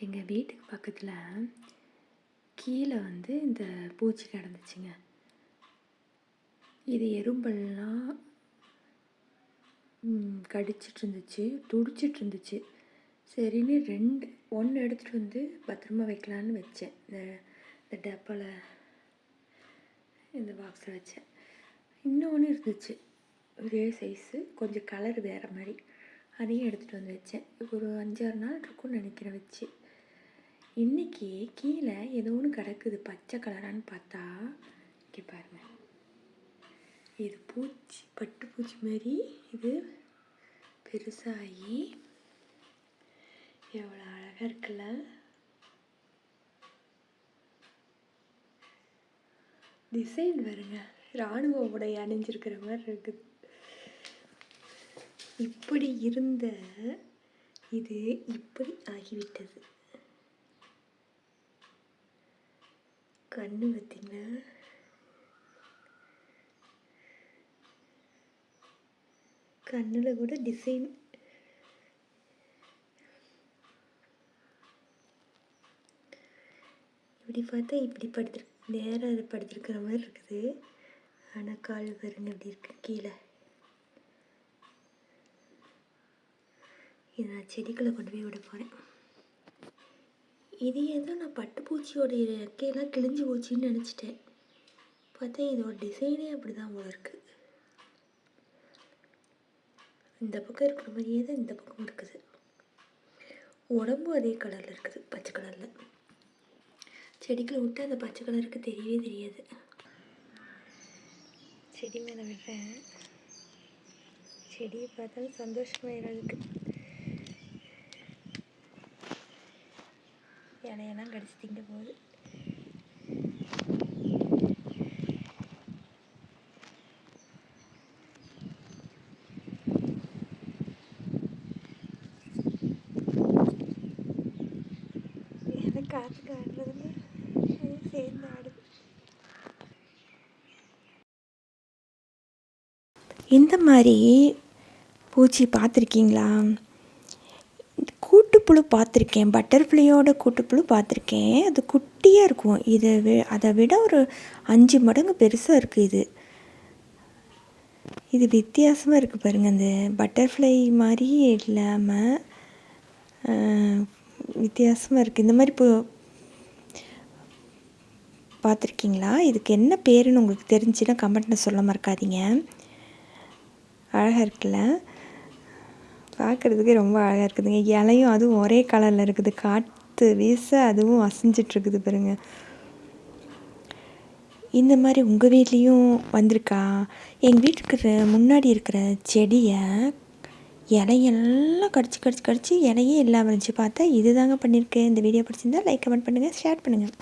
எங்கள் வீட்டுக்கு பக்கத்தில் கீழே வந்து இந்த பூச்சி கிடந்துச்சுங்க. இது எறும்பெல்லாம் கடிச்சிட்டு இருந்துச்சு துடிச்சிட்டு இருந்துச்சு சரின்னு ரெண்டு ஒன்று எடுத்துகிட்டு வந்து பத்திரமா வைக்கலான்னு வச்சேன். இந்த இந்த டப்பாவில் இந்த பாக்ஸில் வச்சேன். இன்னொன்று இருந்துச்சு. ஒரே சைஸு கொஞ்சம் கலர் வேறு மாதிரி. அதையும் எடுத்துகிட்டு வந்து வச்சேன். ஒரு அஞ்சாறு நாள் இருக்கும்னு நினைக்கிறேன் வச்சு. இன்றைக்கி கீழே ஏதோ ஒன்று கிடக்குது. பச்சை கலரான்னு பார்த்தா இங்கே பாருங்க. இது பூச்சி பட்டு பூச்சி மாதிரி இது பெருசாகி எவ்வளோ அழகாக இருக்குல்ல? டிசைன் வருங்க இராணுவ உடை அணிஞ்சிருக்கிற மாதிரி இருக்குது. இப்படி இருந்த இது இப்படி ஆகிவிட்டது. கண்ணு பார்த்தீங்களா கண்ணில் கூட டிசைன் இப்படி பார்த்தா இப்படி படுத்து நேராக அது படுத்துருக்கிற மாதிரி இருக்குது. ஆனால் கால் பாருங்க இப்படி இருக்கு கீழே. இதை நான் செடிக்குள்ளே கொண்டு போய் விட போகிறேன் இது தான் நான் பட்டுப்பூச்சியோடைய இறக்கையெல்லாம் கிழிஞ்சு போச்சுன்னு நினச்சிட்டேன். பார்த்தா இதோட டிசைனே அப்படி தான் போல இருக்குது இந்த பக்கம் இருக்கிற மாதிரியே தான் இந்த பக்கம் இருக்குது. உடம்பும் அதே கலரில் இருக்குது பச்சை கலரில் செடிக்குள்ள விட்டு அந்த பச்சை கலருக்கு தெரியவே தெரியாது. செடி மேலே விடுறேன். செடியை பார்த்தாலும் சந்தோஷமாக இருக்குது இலையெல்லாம் கடிச்சு திங்க போகுது எனக்கு காற்றுக்கு சேர்ந்து ஆடுது இந்த மாதிரி பூச்சி பார்த்துருக்கீங்களா? கூட்டுப்புழு பார்த்துருக்கேன். பட்டர்ஃப்ளையோட கூட்டுப்புழு பார்த்துருக்கேன். அது குட்டியாக இருக்கும். இதை வி அதை விட ஒரு அஞ்சு மடங்கு பெருசாக இருக்குது இது. இது வித்தியாசமாக இருக்குது பாருங்கள் அந்த பட்டர்ஃப்ளை மாதிரி இல்லாமல் வித்தியாசமாக இருக்குது இந்த மாதிரி இப்போ பார்த்துருக்கீங்களா? இதுக்கு என்ன பேருன்னு உங்களுக்கு தெரிஞ்சுன்னா கமெண்ட்டில் சொல்ல மறக்காதீங்க. அழகாக இருக்குல்ல? பார்க்குறதுக்கே ரொம்ப அழகாக இருக்குதுங்க. இலையும் அதுவும் ஒரே கலரில் இருக்குது. காற்று வீச அதுவும் அசைஞ்சிட்ருக்குது பாருங்க. இந்த மாதிரி உங்கள் வீட்லேயும் வந்திருக்கா? எங்கள் வீட்டுக்கு முன்னாடி இருக்கிற செடியை இலையெல்லாம் கடிச்சு கடிச்சு கடிச்சு இலையே இல்லாமல் இருந்துச்சு. பார்த்தா இது தாங்க பண்ணியிருக்கேன் இந்த வீடியோ பிடிச்சிருந்தா லைக் கமெண்ட் பண்ணுங்கள் ஷேர் பண்ணுங்கள்